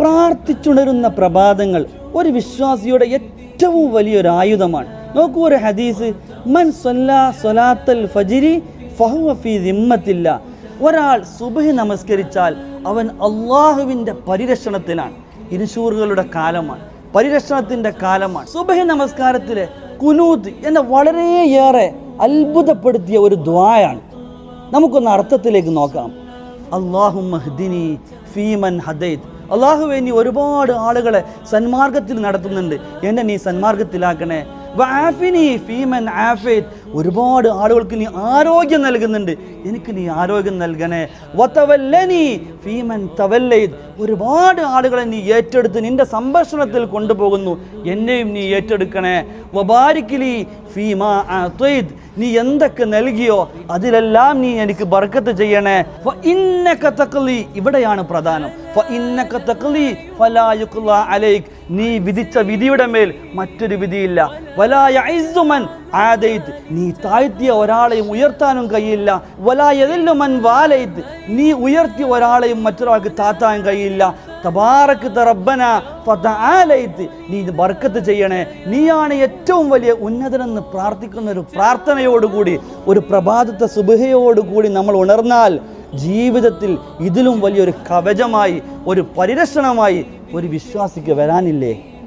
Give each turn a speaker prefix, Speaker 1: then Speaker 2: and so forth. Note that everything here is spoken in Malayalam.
Speaker 1: പ്രാർത്ഥിച്ചുണരുന്ന പ്രഭാതങ്ങൾ ഒരു വിശ്വാസിയുടെ ഏറ്റവും വലിയൊരു ആയുധമാണ്. നോക്കൂ ഒരു ഹദീസ് മൻ സൊല്ലാ സൊലാത്തൽ ഫജിരി ഫഹുവ ഫീ ദിമ്മത്തില്ല. ഒരാൾ സുബഹി നമസ്കരിച്ചാൽ അവൻ അള്ളാഹുവിന്റെ പരിരക്ഷണത്തിലാണ്. ഇൻഷൂറുകളുടെ കാലമാണ്. പരിരക്ഷണത്തിന്റെ കാലമാണ്. സുബഹി നമസ്കാരത്തിലെ കുനൂത്ത് എന്നെ വളരെയേറെ അത്ഭുതപ്പെടുത്തിയ ഒരു ദ്വായാണ്. നമുക്കൊന്ന് അർത്ഥത്തിലേക്ക് നോക്കാം. അള്ളാഹു മഹ്ദിനി ഫീമൻ ഹദൈത്. അള്ളാഹുവെ നീ ഒരുപാട് ആളുകളെ സന്മാർഗത്തിൽ നടത്തുന്നുണ്ട്. എന്നെ നീ സന്മാർഗത്തിലാക്കണേ. ഫീമൻ ഒരുപാട് ആളുകൾക്ക് നീ ആരോഗ്യം നൽകുന്നുണ്ട്. എനിക്ക് നീ ആരോഗ്യം നൽകണേ. വതവല്ലനി ഫീമൻ തവല്ലൈത് ഒരുപാട് ആളുകളെ നീ ഏറ്റെടുത്ത് നിന്റെ സംഭാഷണത്തിൽ കൊണ്ടുപോകുന്നു. എന്നെയും നീ ഏറ്റെടുക്കണേ. വബാരിക്കിലി നീ എന്തൊക്കെ നൽകിയോ അതിലെല്ലാം നീ എനിക്ക് ബർക്കത്ത് ചെയ്യണേ. ഫ ഇവിടെയാണ് പ്രധാനം. ഫ ഇന്നക തഖ്ലി ഫലാ യുഖ്ലാ അലൈക്. നീ വിധിച്ച വിധിയുടെ മേൽ മറ്റൊരു വിധിയില്ല. വലാ യഇസ്സു നീ താഴ്ത്തിയ ഒരാളെയും ഉയർത്താനും കഴിയില്ല. വലാ യദില്ലു മൻ വാലയിത് നീ ഉയർത്തിയ ഒരാളെയും മറ്റൊരാൾക്ക് താത്താൻ കഴിയില്ല. തബാറക്ക് റബ്ബന ഫതആലൈത് നീ ഇത് ബർക്കത്ത് ചെയ്യണേ. നീയാണ് ഏറ്റവും വലിയ ഉന്നതനെന്ന് പ്രാർത്ഥിക്കുന്ന ഒരു പ്രാർത്ഥനയോടുകൂടി ഒരു പ്രഭാതത്തെ സുബഹയോടുകൂടി നമ്മൾ ഉണർന്നാൽ ജീവിതത്തിൽ ഇതിലും വലിയൊരു കവചമായി ഒരു പരിരക്ഷണമായി ഒരു വിശ്വാസിക്ക് വരാനില്ലേ?